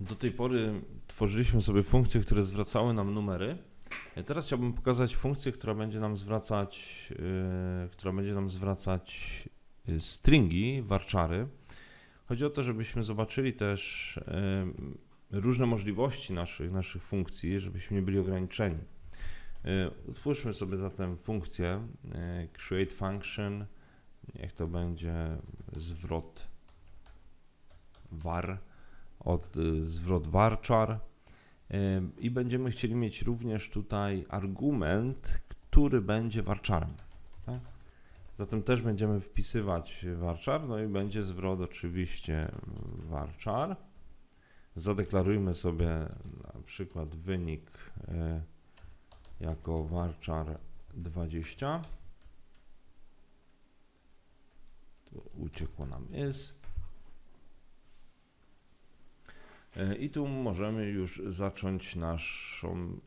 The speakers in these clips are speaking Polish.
Do tej pory tworzyliśmy sobie funkcje, które zwracały nam numery. E, Teraz chciałbym pokazać funkcję, która będzie nam zwracać, yy, która będzie nam zwracać yy, stringi, warczary. Chodzi o to, żebyśmy zobaczyli też yy, różne możliwości naszych, naszych funkcji, żebyśmy nie byli ograniczeni. Yy, Utwórzmy sobie zatem funkcję yy, create function, niech to będzie zwrot var od y, zwrot varchar y, i będziemy chcieli mieć również tutaj argument, który będzie varcharem. Tak? Zatem też będziemy wpisywać varchar, no i będzie zwrot oczywiście varchar. Zadeklarujmy sobie na przykład wynik y, jako varchar 20. Tu uciekło nam is. E, I tu możemy już zacząć naszą,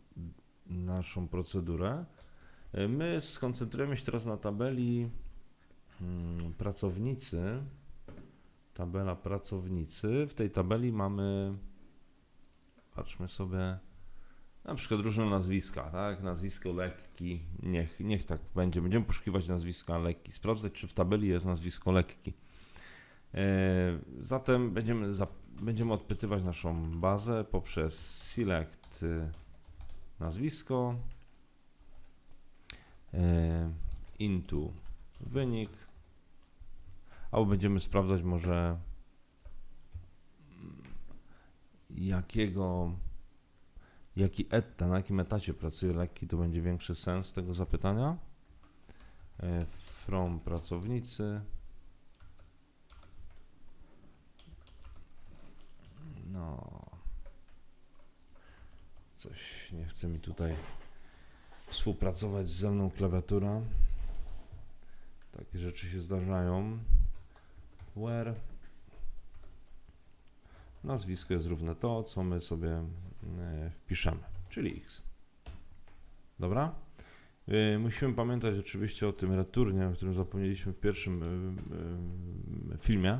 naszą procedurę. E, My skoncentrujemy się teraz na tabeli mm, pracownicy. Tabela pracownicy. W tej tabeli mamy, patrzmy sobie, na przykład różne nazwiska, tak? Nazwisko lekki, niech, niech tak będzie. Będziemy poszukiwać nazwiska lekki, sprawdzać, czy w tabeli jest nazwisko lekki. E, Zatem będziemy, będziemy odpytywać naszą bazę poprzez select y, nazwisko e, into wynik albo będziemy sprawdzać może jakiego jaki eta, na jakim etacie pracuje lekki, to będzie większy sens tego zapytania. E, From pracownicy. No. Coś nie chce mi tutaj współpracować ze mną klawiatura. Takie rzeczy się zdarzają. Where nazwisko jest równe to, co my sobie wpiszemy, czyli x. Dobra? E, Musimy pamiętać oczywiście o tym returnie, o którym zapomnieliśmy w pierwszym e, e, filmie.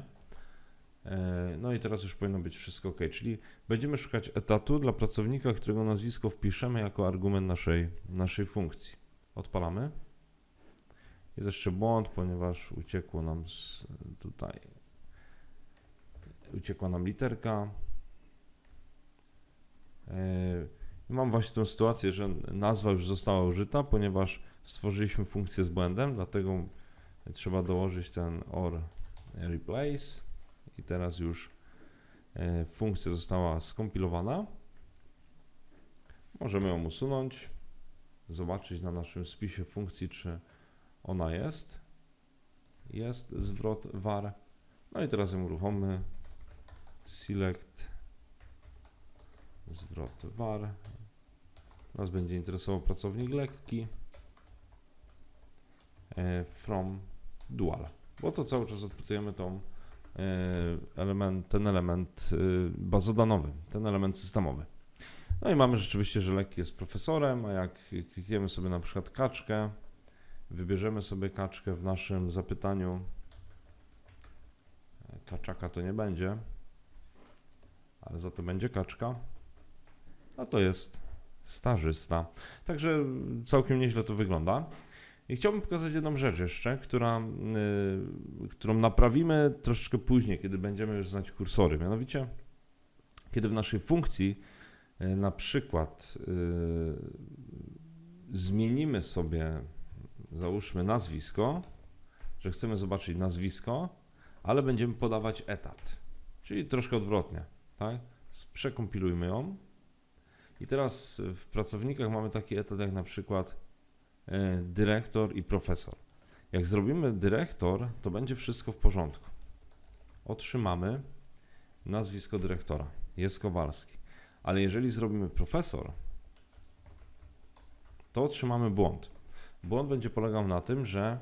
E, No i teraz już powinno być wszystko ok. Czyli będziemy szukać etatu dla pracownika, którego nazwisko wpiszemy jako argument naszej, naszej funkcji. Odpalamy. Jest jeszcze błąd, ponieważ uciekło nam tutaj. Uciekła nam literka. E, Mam właśnie tą sytuację, że nazwa już została użyta, ponieważ stworzyliśmy funkcję z błędem, dlatego trzeba dołożyć ten or replace i teraz już e, funkcja została skompilowana. Możemy ją usunąć, zobaczyć na naszym spisie funkcji, czy ona jest. Jest zwrot var. No i teraz ją uruchommy. Select zwrot var. Nas będzie interesował pracownik lekki. E, From dual, bo to cały czas odpytujemy tą e, element, ten element e, bazodanowy, ten element systemowy. No i mamy rzeczywiście, że lekki jest profesorem, a jak klikniemy sobie na przykład kaczkę, wybierzemy sobie kaczkę w naszym zapytaniu, kaczaka to nie będzie, ale za to będzie kaczka, a to jest stażysta. Także całkiem nieźle to wygląda. I chciałbym pokazać jedną rzecz jeszcze, która, y, którą naprawimy troszeczkę później, kiedy będziemy już znać kursory. Mianowicie, kiedy w naszej funkcji y, na przykład y, zmienimy sobie, załóżmy nazwisko, że chcemy zobaczyć nazwisko, ale będziemy podawać etat, czyli troszkę odwrotnie, tak? Przekompilujmy ją. I teraz w pracownikach mamy taki etat jak na przykład e, dyrektor i profesor. Jak zrobimy dyrektor, to będzie wszystko w porządku. Otrzymamy nazwisko dyrektora. Jest Kowalski. Ale jeżeli zrobimy profesor, to otrzymamy błąd. Błąd będzie polegał na tym, że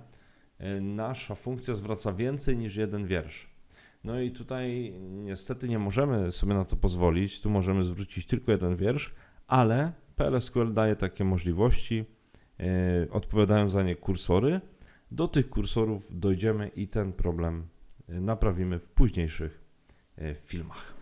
e, nasza funkcja zwraca więcej niż jeden wiersz. No i tutaj niestety nie możemy sobie na to pozwolić. Tu możemy zwrócić tylko jeden wiersz, ale PLSQL daje takie możliwości. e, odpowiadają za nie kursory. Do tych kursorów dojdziemy i ten problem e, naprawimy w późniejszych e, filmach.